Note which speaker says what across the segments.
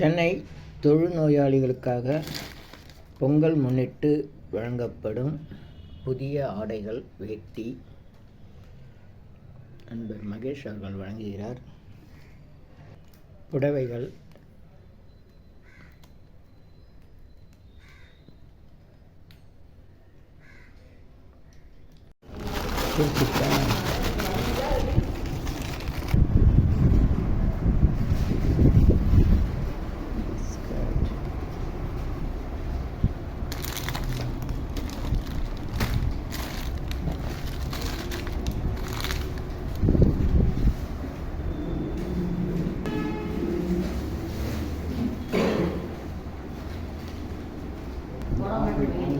Speaker 1: சென்னை தொழுநோயாளிகளுக்காக பொங்கல் முன்னிட்டு வழங்கப்படும் புதிய ஆடைகள் வேட்டி நண்பர் மகேஷ் அவர்கள் வழங்குகிறார். புடவைகள். குறிப்பிட்ட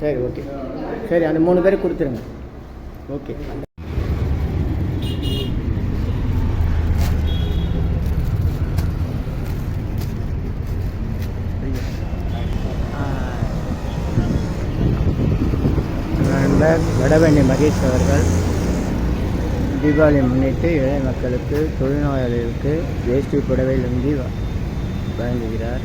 Speaker 1: சரி ஓகே சரி அந்த மூணு பேருக்கு கொடுத்துருங்க. ஓகே நண்பர் வடவண்ணி மகேஷ் அவர்கள் தீபாவளி முன்னிட்டு ஏழை மக்களுக்கு தொழில்நோயாளிகளுக்கு வேஷ்டி புடவை லுங்கி வ- வழங்குகிறார்.